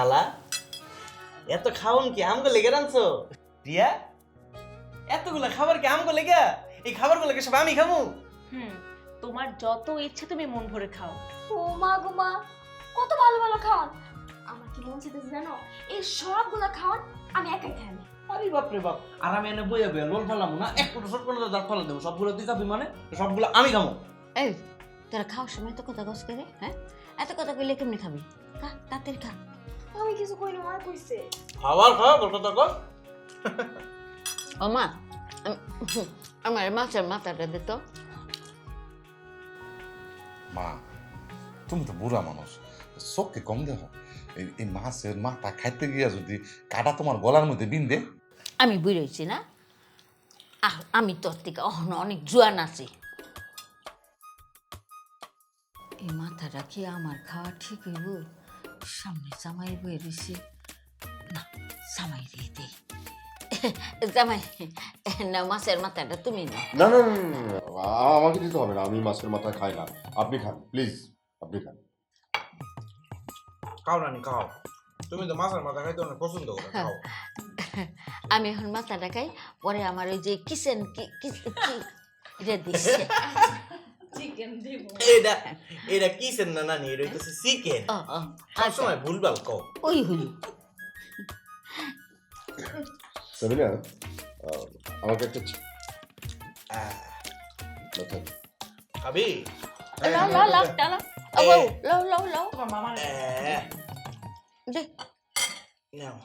খালা? এত খাওন কি আমগো লেগে রানছো রিয়া এতগুলা খাবার কি আমগো লেগে? এই খাবারগুলো কি সব আমি খাব? হুম তোমার যত ইচ্ছে তুমি মন ভরে খাও। ও মা গো মা কত ভালো ভালো খাওয়ান। আমার কি মন চাইতেছে জানো? এই সবগুলো খাওয়ান আমি একাই খাই আমি। আরে বাপ রে বাপ আর আমি এনে বইয়া বইয়া লোল ফেলাম না? এক কোটা সব কোটা দাঁত ফেলা দেবো সবগুলো তুই খাবি মানে? সবগুলো আমি খাব। এই তোরা খাওয়ার সময় তো কথা কস করে হ্যাঁ? এত কথা কইলে কেমনি খাবি? খা তাড়াতাড়ি খা। আমি কিছু কই না কইছে। খাবার খাওয়া আম- আমার মাছের মাথাটা দে তো। মা তুমি তো বুড়া মানুষ। চোখকে কম দেখো। এই মাছের মাথা খাইতে গিয়া যদি কাটা তোমার গলার মধ্যে বিন্দে। আমি বুঝেছি না। আহ আমি তোর থেকে অহন অনেক জোয়ান আছি। এই মাথাটা কি আমার খাওয়া ঠিক হইব? সামনে জামাই বয়ে রয়েছে না জামাই দিয়ে দে জামাই না মাছের মাথাটা তুমি না না না না, না, না, আ- আমাকে দিতে হবে না আমি মাছের মাথা খাই না আপনি খান প্লিজ আপনি খান খাও রানি খাও তুমি তো মাছের মাথা খাইতে অনেক পছন্দ করো খাও আমি এখন মাথাটা খাই পরে আমার ওই যে কিচেন কি কি- কি এটা দিচ্ছে চিকেন দিব এটা এটা কিসের না নানি এটা হইতেছে চিকেন সবসময় ভুলভাল কও ওই হইল সাবিনা আমাকে একটা খাবি লাও লাও লাও লাও লাও লাও লাও তোমার মামার দে নাও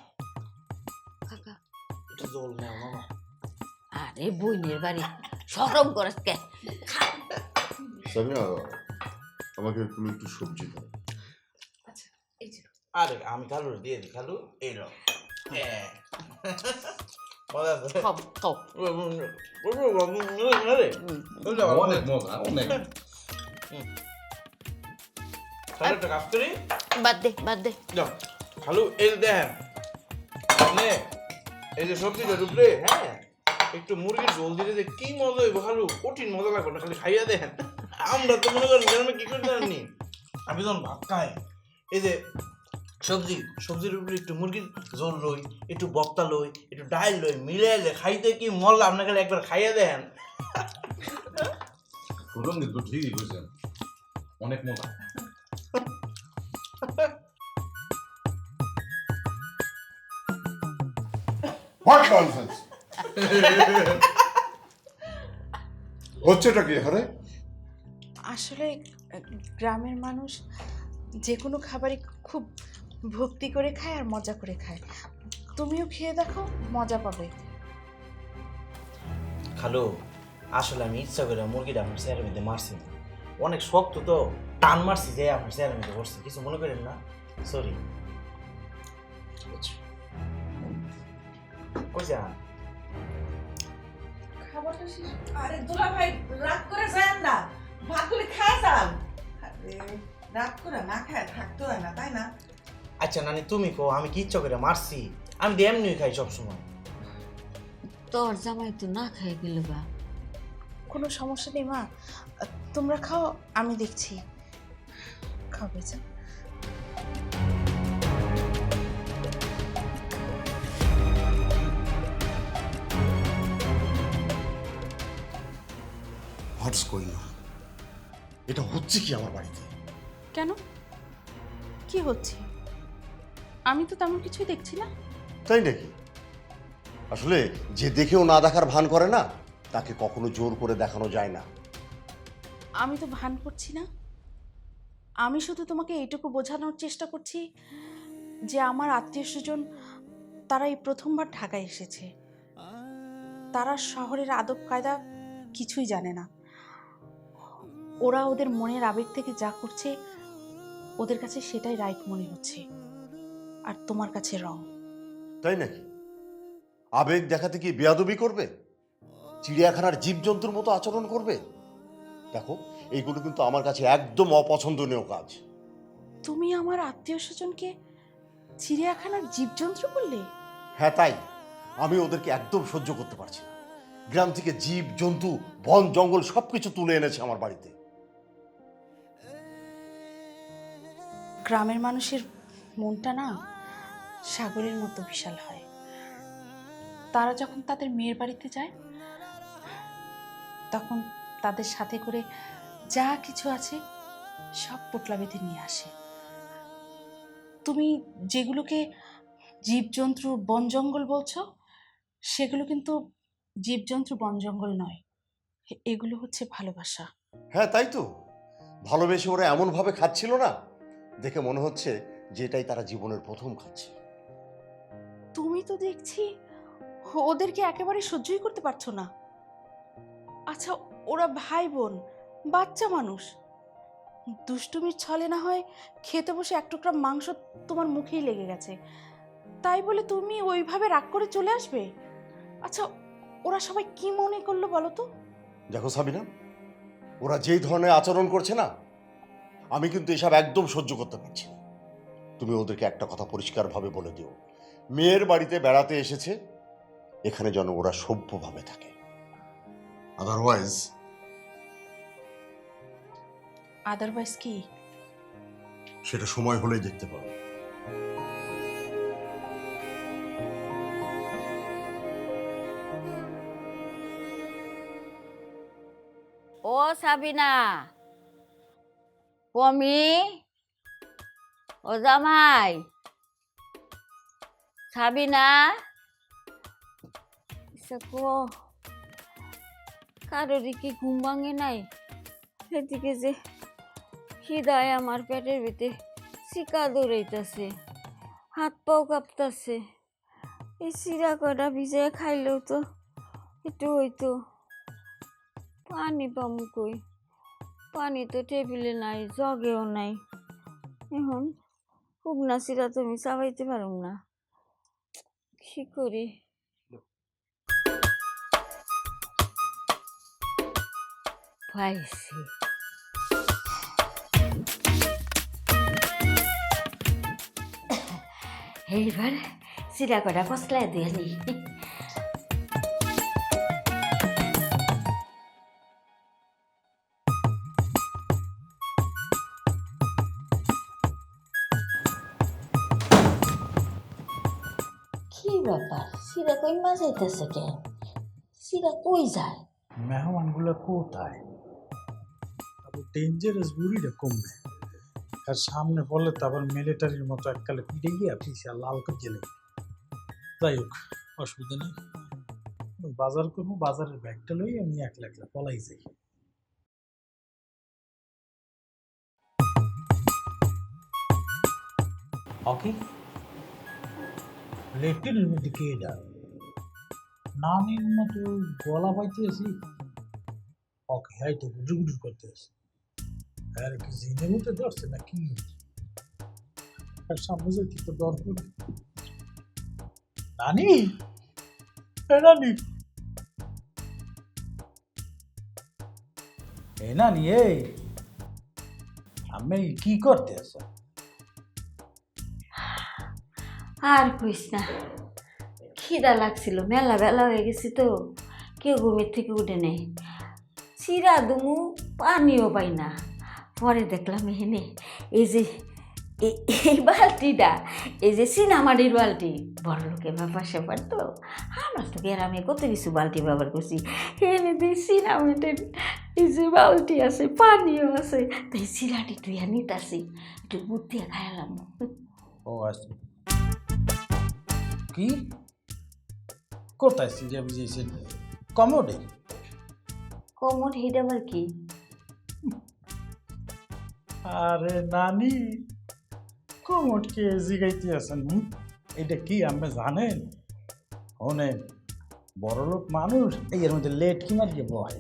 কাকা একটু জল নাও মামা আরে বইনের বাড়ি সরম করস কে আমাকে তুমি একটু সবজি দাও এই যে আরে আমি খালু দিয়ে দিই খালু এই অনেক মজা অনেক কাজ করি বাদ দে বাদ দে যাও খালু এই যে এই সবজিটা হ্যাঁ একটু মুরগির ঝোল দিলে যে কি মজা হইব খালু কঠিন মজা লাগবে না খালি খাইয়া দেখেন আমরা তো মনে করেন গ্রামে কি করতে জানি আমি যখন ভাত খাই এই যে সবজি সবজির উপরে একটু মুরগির ঝোল লই একটু বক্তা লই একটু ডাল লই মিলাইলে খাইতে কি মজা? আপনাকে একবার খাইয়া দেখেন। সুজন কিন্তু ঠিকই কইছেন। অনেক মজা। হচ্ছেটা কি এখানে আসলে গ্রামের মানুষ যে কোনো খাবারই খুব ভক্তি করে খায় আর মজা করে খায়। তুমিও খেয়ে দেখো মজা পাবে। খালো আসলে আমি ইচ্ছা করে মুরগিটা আমার চেয়ারের মধ্যে মারছি না। অনেক শক্ত তো টান মারছি যে আমার চেয়ারের মধ্যে পড়ছি। কিছু মনে করেন না? সরি কই যান খাবারটা শেষ আরে দুলা ভাই রাগ করে যান না। ভাতগুলি খায় যান আরে, রাগ করে না খায় থাকতে হয় না তাই না? আচ্ছা নানি তুমি কো আমি কি ইচ্ছা করে মারছি? আমি তো এমনি খাই সবসময়। তোর জামাই তো না খাই গেল বা। কোনো সমস্যা নেই মা। তোমরা খাও আমি দেখছি। খাও বেচা হোয়াটস গোয়িং অন এটা হচ্ছে কি আমার বাড়িতে? কেন? কি হচ্ছে? আমি তো তেমন কিছুই দেখছি না। তাই নাকি? আসলে যে দেখেও না দেখার ভান করে না তাকে কখনো জোর করে দেখানো যায় না। আমি তো ভান করছি না। আমি শুধু তোমাকে এইটুকু বোঝানোর চেষ্টা করছি যে আমার আত্মীয় স্বজন তারা এই প্রথমবার ঢাকায় এসেছে। তারা শহরের আদব কায়দা কিছুই জানে না। ওরা ওদের মনের আবেগ থেকে যা করছে ওদের কাছে সেটাই রাইট মনে হচ্ছে। আর তোমার কাছে রং তাই নাকি? আবেগ দেখাতে কি বেয়াদবি করবে? চিড়িয়াখানার জীবজন্তুর মতো আচরণ করবে? দেখো এইগুলো কিন্তু আমার কাছে একদম অপছন্দনীয় কাজ। তুমি আমার আত্মীয় স্বজনকে চিড়িয়াখানার জীবজন্তু বললে? হ্যাঁ তাই। আমি ওদেরকে একদম সহ্য করতে পারছি না। গ্রাম থেকে জীব জন্তু বন জঙ্গল সবকিছু তুলে এনেছে আমার বাড়িতে। গ্রামের মানুষের মনটা না সাগরের মতো বিশাল হয়। তারা যখন তাদের মেয়ের বাড়িতে যায়, তখন তাদের সাথে করে যা কিছু আছে সব পোটলা বেঁধে নিয়ে আসে। তুমি যেগুলোকে জীবজন্তু বন জঙ্গল বলছো, সেগুলো কিন্তু জীবজন্তু বন জঙ্গল নয়, এগুলো হচ্ছে ভালোবাসা। হ্যাঁ তাই তো। ভালোবেসে ওরা এমনভাবে খাচ্ছিল না? দেখে মনে হচ্ছে যেটাই তারা জীবনের প্রথম খাচ্ছে। তুমি তো দেখছি ওদেরকে একেবারে সহ্যই করতে পারছ না। আচ্ছা ওরা ভাই বোন বাচ্চা মানুষ। দুষ্টুমির ছলে না হয় খেতে বসে এক টুকরা মাংস তোমার মুখেই লেগে গেছে। তাই বলে তুমি ওইভাবে রাগ করে চলে আসবে? আচ্ছা ওরা সবাই কি মনে করল বলো তো? দেখো সাবিনা ওরা যেই ধরনের আচরণ করছে না আমি কিন্তু এসব একদম সহ্য করতে পারছি না। তুমি ওদেরকে একটা কথা পরিষ্কারভাবে বলে দিও। মেয়ের বাড়িতে বেড়াতে এসেছে এখানে যেন ওরা সভ্যভাবে থাকে। আদারওয়াইজ আদারওয়াইজ কি? সেটা সময় হলেই দেখতে পাবো। ও সাবিনা পমি ও জামাই সাবিনা ইসাকো কারোরই কি ঘুম ভাঙে নাই? এদিকে যে খিদায় আমার পেটের ভিতরে শিকা দৌড়াইতেছে, হাত পাও কাঁপতাছে। এই চিরা কটা ভিজে খাইলেও তো একটু হইতো। পানি পামু কই? পানি তো টেবিলে নাই, জগেও নাই। এখন শুকনা চিরা তুমি চাবাইতে পারো না। কি করি? পাইছি। এইবার চিরা কটা কসলায় দিয়ে নি ব্যাপার? সিরা কই মা যাইতেছে কেন? সিরা কই যায়? মেহমানগুলো কোথায়? ডেঞ্জারাস বুড়িটা কমবে। আর সামনে বলে তারপর মিলিটারির মতো এককালে পিঠে গিয়ে পিছিয়ে লাল করে গেলে যাই হোক অসুবিধা নেই। বাজার করব বাজারের ব্যাগটা লই আমি একলা একলা পলাই যাই। ওকে কে এটা নানির মতো গলা পাইতে আছি ওকে হ্যাঁ তো গুজু গুজু করতে আছে আর কি জিনে মতো ধরছে না কি? সামনে যাইতে তো ডর করে নানি নানি? এ নানি, এই, আমি কি করতে আছো আর কইস না খিদা লাগছিল মেলা বেলা হয়ে গেছি তো কেউ ঘুমের থেকে উঠে নেই চিরা দুমু পানিও পাই না পরে দেখলাম এখানে এই যে এই বালতিটা এই যে সিনামাটির বালতি বড় লোকের ব্যাপার স্যাপার তো আমরা তো গ্রামে কত কিছু বালতি ব্যবহার করছি এনে দিই সিনামাটির এই যে বালতি আছে পানিও আছে তাই চিরাটি তুই নিতাছি একটু বুদ্ধি খাইলাম ও আচ্ছা কি? কোথায় সিরিয়া বুঝিয়েছেন কমোডে? কোমর হিট আবার কি? আরে নানি কমোড কে জিগাইতে আছেন? এটা কি আপনি জানেন? শোনেন বড়লোক মানুষ এই এর মধ্যে লেট কি মারিয়ে বয়?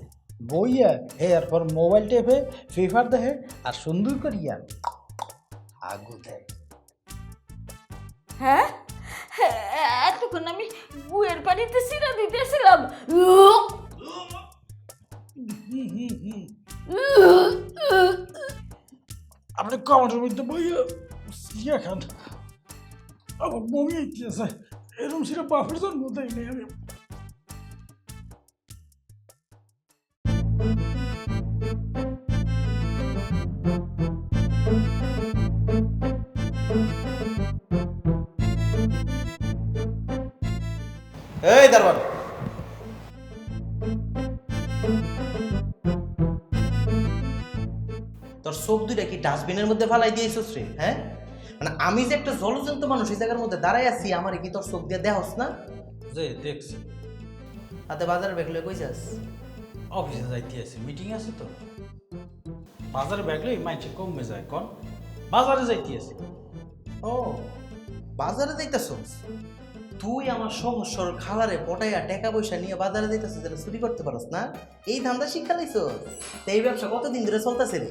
বইয়া হে এরপর মোবাইল টেপে ফিফার দেখে আর সুন্দর করিয়া। আগু দেয়। হ্যাঁ, এতক্ষণ আমি বুয়ের পানিতে সিরা দিতেছিলাম। আপনি কমেন্টের মধ্যে বইয়া সিয়া খান। আমার বমি আছে এরকম সেটা বাপের জন্ম দেয় আমি। দারবার। তোর চোখ দুইটা কি ডাস্টবিনের মধ্যে ফালাই দিয়েছিস রে হ্যাঁ? মানে আমি যে একটা জলজন্ত মানুষ এই জায়গার মধ্যে দাঁড়াই আছি আমার কি তোর চোখ দিয়ে দেহস না? যে দেখছি। হাতে বাজারে বেগলে কই যাস? অফিসে যাইতে আছে মিটিং আছে তো। বাজারে ব্যাগলে মাইছে কমে যায় কন? বাজারে যাইতে আছে। ও বাজারে যাইতাছস? তুই আমার সহজ সরল খালারে পটাইয়া টাকা পয়সা নিয়ে বাজারে যাইতাছিস যেটা চুরি করতে পারস না? এই ধান্দা শিক্ষা লাইছস? তো এই ব্যবসা কতদিন ধরে চলতেছে রে?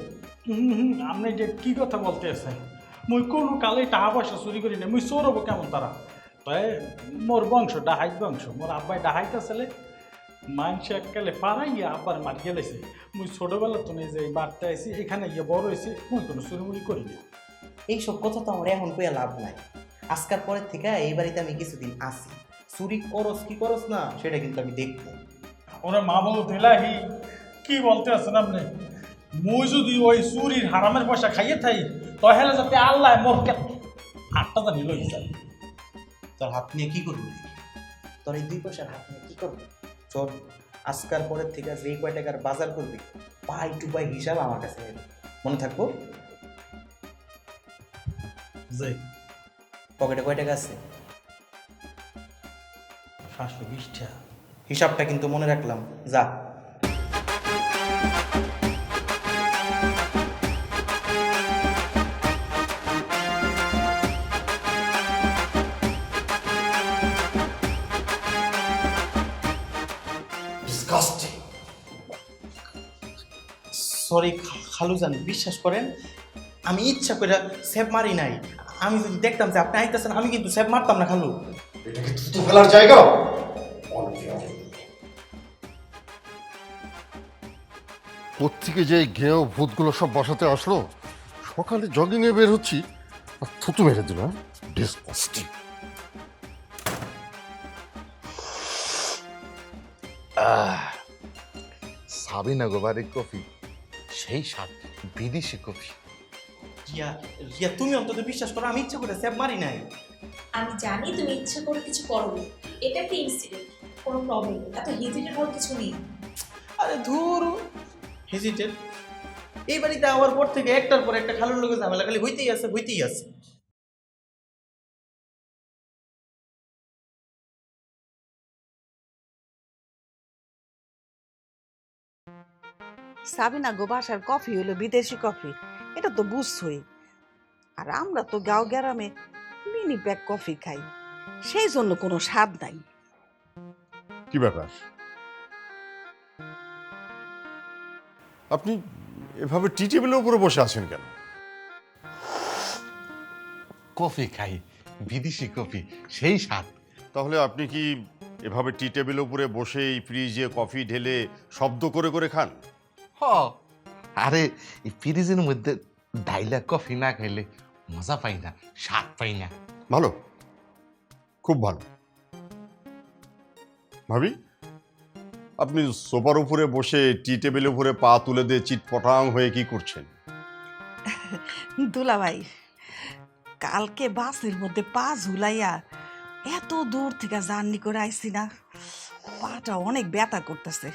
আপনি যে কি কথা বলতে আছেন? মুই কোনো কালে টাকা পয়সা চুরি করি না মুই চোর হব কেমন তারা? তাই মোর বংশ ডাহাইত বংশ মোর আব্বাই ডাহাইত আসলে মানুষ এককালে পারাইয়া আব্বার মার গেলেছে মুই ছোটবেলা তুমি যে বাড়তে আইছি এখানে গিয়ে বড় হয়েছি মুই কোনো চুরিমুরি করি না এইসব কথা তো আমার এখন কইয়া লাভ নাই। আজকার পরের থেকে এই বাড়িতে আমি কিছুদিন আসি চুরি করস কি করস না সেটা কিন্তু আমি দেখব। ওরে মামু দিলাহি কি বলতে আছেন আপনি? মুই যদি ওই চুরির হারামের পয়সা খাইয়ে থাই তাহলে যাতে আল্লাহ মোর কে আটটা জানি লই যায়। তোর হাত নিয়ে কি করবি? তোর এই দুই পয়সার হাত নিয়ে কি করবি? চল আজকার পরের থেকে যে কয় টাকার বাজার করবি পাই টু পাই হিসাব আমার কাছে মনে থাকব? যে পকেটে কয় টাকা আছে? সাতশো বিশটা। হিসাবটা কিন্তু মনে রাখলাম। যা। সরি খালুজান বিশ্বাস করেন? আমি ইচ্ছা করে সেভ মারি নাই। আমি যদি দেখতাম যে আপনি আইতেছেন আমি কিন্তু সেভ মারতাম না খালু। এটা কি থুতু ফেলার জায়গা। কোত্থেকে যে ঘেয় ভূতগুলো সব বসাতে আসলো সকালে জগিংয়ে বের হচ্ছি আর থুতু মেরে দিল ডিসকাস্টিং সাবিনা গোবারি কফি সেই স্বাদ বিদেশি কফি। রিয়া রিয়া তুমি অন্তত বিশ্বাস করো আমি ইচ্ছা করে সেভ মারি নাই। আমি জানি তুমি ইচ্ছা করে কিছু করো এটা একটা ইনসিডেন্ট কোনো প্রবলেম এত হেজিটেড হওয়ার কিছু নেই। আরে ধুর। হেজিটেড এই বাড়িতে আওয়ার পর থেকে একটার পর একটা খালুর লোকের ঝামেলা খালি হইতেই আছে হইতেই আছে। সাবিনা গো বাসার কফি হলো বিদেশি কফি। এটা তো বুঝছই। আর আমরা তো গাঁও গ্রামে মিনি প্যাক কফি খাই সেই জন্য কোনো স্বাদ নাই। কি ব্যাপার? আপনি এভাবে টি টেবিলের উপরে বসে আছেন কেন? কফি খাই বিদেশি কফি সেই স্বাদ। তাহলে আপনি কি এভাবে টি টেবিলের উপরে বসে এই ফ্রিজে কফি ঢেলে শব্দ করে করে খান? হ আরে এই ফ্রিজের মধ্যে ডাইলা কফি না খাইলে মজা পাই না স্বাদ পাই না। ভালো। খুব ভালো। ভাবি আপনি সোফার উপরে বসে টি টেবিলের উপরে পা তুলে দিয়ে চিটপটাং হয়ে কি করছেন? দুলা ভাই কালকে বাসের মধ্যে পা ঝুলাইয়া এত দূর থেকে জার্নি করে আইছি না পাটা অনেক ব্যথা করতেছে।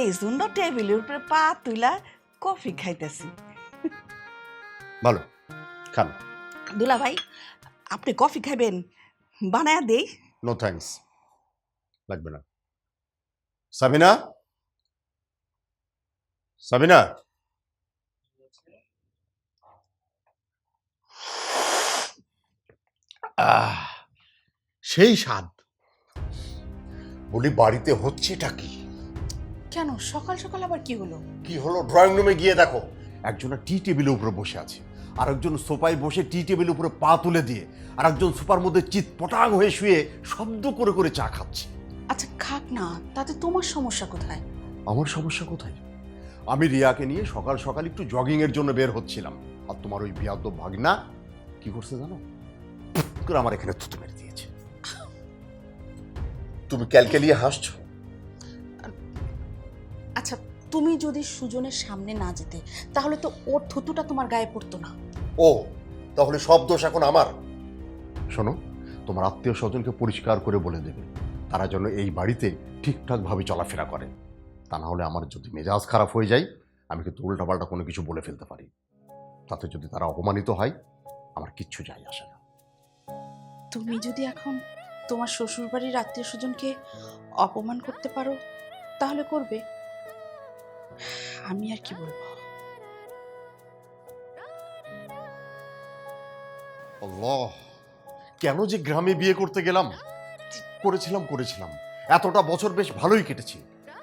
এই জন্য টেবিলের উপরে পা তুলা কফি খাইতেছি। ভালো খান। দুলা ভাই আপনি কফি খাবেন বানায়া দেই। নো থ্যাঙ্কস লাগবে না। সাবিনা? সাবিনা? আহ সেই স্বাদ। বলি বাড়িতে হচ্ছেটা কি? কেন? সকাল সকাল আবার কি হলো? কি হলো? ড্রয়িং রুমে গিয়ে দেখো। একজন টি টেবিলের উপরে বসে আছে। আর একজন সোফায় বসে টি টেবিলের উপরে পা তুলে দিয়ে আর একজন সোফার মধ্যে চিৎ পটাং হয়ে শুয়ে শব্দ করে করে চা খাচ্ছে। আচ্ছা খাক না তাতে তোমার সমস্যা কোথায়? আমার সমস্যা কোথায়? আমি রিয়াকে নিয়ে সকাল সকাল একটু জগিং এর জন্য বের হচ্ছিলাম। আর তোমার ওই বিয়াদ্দ ভাগনা কি করছে জানো? করে আমার এখানে থুতু মেরে দিয়েছে। তুমি ক্যালকেলিয়ে হাসছো? তুমি যদি সুজনের সামনে না যেতে তাহলে তো ওর থুতুটা তোমার গায়ে পড়তো না। ও তাহলে সব দোষ এখন আমার। শোনো তোমার আত্মীয় স্বজনকে পরিষ্কার করে বলে দেবে। তারা যেন এই বাড়িতে ঠিকঠাকভাবে চলাফেরা করে। তা না হলে আমার যদি মেজাজ খারাপ হয়ে যায় আমি কিন্তু উল্টাপাল্টা কোনো কিছু বলে ফেলতে পারি। তাতে যদি তারা অপমানিত হয় আমার কিচ্ছু যায় আসে না। তুমি যদি এখন তোমার শ্বশুরবাড়ির আত্মীয় স্বজনকে অপমান করতে পারো তাহলে করবে। আমি আর কি বলব? আল্লাহ কেন যে গ্রামে বিয়ে করতে গেলাম? করেছিলাম করেছিলাম। এতটা বছর বেশ ভালোই কেটেছে।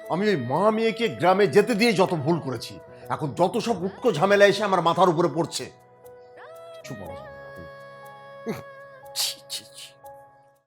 আমি ওই মা মেয়েকে গ্রামে যেতে দিয়ে যত ভুল করেছি এখন যত সব উটকো ঝামেলা এসে আমার মাথার উপরে পড়ছে। কিছু ছি, ছি।